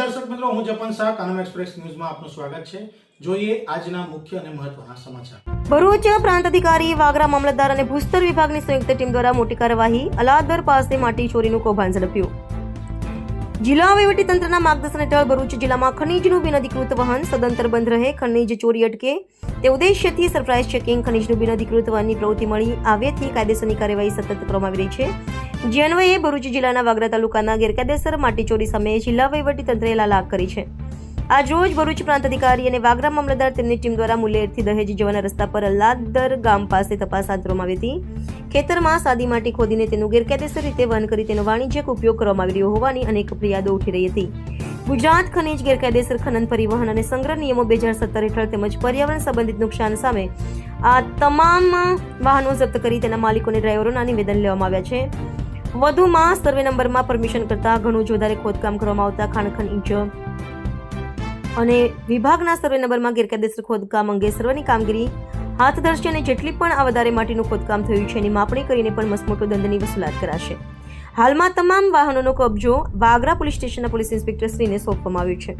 દર્શક મિત્રો, હું જપન શાહ, કાનમ એક્સપ્રેસ ન્યૂઝમાં આપનું સ્વાગત છે. જોઈએ આજના મુખ્ય અને મહત્વના સમાચાર. ભરૂચ પ્રાંત અધિકારી વાગરા મામલતદાર અને ભૂસ્તર વિભાગની સંયુક્ત ટીમ દ્વારા મોટી કાર્યવાહી અલાદર પાસે માટી ચોરીનું કૌભાંડ ઝડપ્યું. જિલ્લા તંત્રના માર્ગદર્શન હેઠળ ભરૂચ જિલ્લામાં ખનીજનું બિનઅધિકૃત વહન સદંતર બંધ રહે, ખનીજ ચોરી અટકે. તે ઉદ્દેશ્યથી સરપ્રાઇઝ ચેકિંગ, ખનીજનું બિનઅધિકૃત વહનની પ્રવૃત્તિ મળી આવ્યાથી કાયદેસરની કાર્યવાહી સતત કરવામાં આવી રહી છે. જે અન્વયે ભરૂચ જિલ્લાના વાગરા તાલુકાના ગેરકાયદેસર માટી ચોરી સામે જિલ્લા વહીવટીતંત્રે લાલાક કરી છે. આજ રોજ ભરૂચ પ્રાંત અધિકારી અને વાગરા મામલતદાર તેમની ટીમ દ્વારા મુલેરથી દહેજ જવાના રસ્તા પર લાદર ગામ પાસે તપાસ હાથ ધરવામાં આવી હતી. ખેતરમાં સાદી માટી ખોદીને તેનું ગેરકાયદેસર રીતે વહન કરી તેનો વાણિજ્યક ઉપયોગ કરવામાં આવી રહ્યો હોવાની અનેક ફરિયાદો ઉઠી રહી હતી. ગુજરાત ખનીજ ગેરકાયદેસર ખનન પરિવહન અને સંગ્રહ નિયમો બે હજાર સત્તર હેઠળ તેમજ પર્યાવરણ સંબંધિત નુકસાન સામે આ તમામ વાહનો જપ્ત કરી તેના માલિકોને ડ્રાઈવરોના નિવેદન લેવામાં આવ્યા છે. વધુમાં સર્વે નંબરમાં પરમિશન કરતા ઘણું જ વધારે ખોદકામ કરવામાં આવતા ખાણખન ઇંચ. અને વિભાગના સર્વે નંબરમાં ગેરકાયદેસર ખોદકામ અંગે સર્વેની કામગીરી હાથ ધરશે અને જેટલી પણ આ વધારે માટીનું ખોદકામ થયું છે એની માપણી કરીને પણ મસમોટો દંડની વસૂલાત કરાશે. હાલમાં તમામ વાહનોનો કબજો વાગરા પોલીસ સ્ટેશનના પોલીસ ઇન્સ્પેક્ટર શ્રીને સોંપવામાં આવ્યો છે.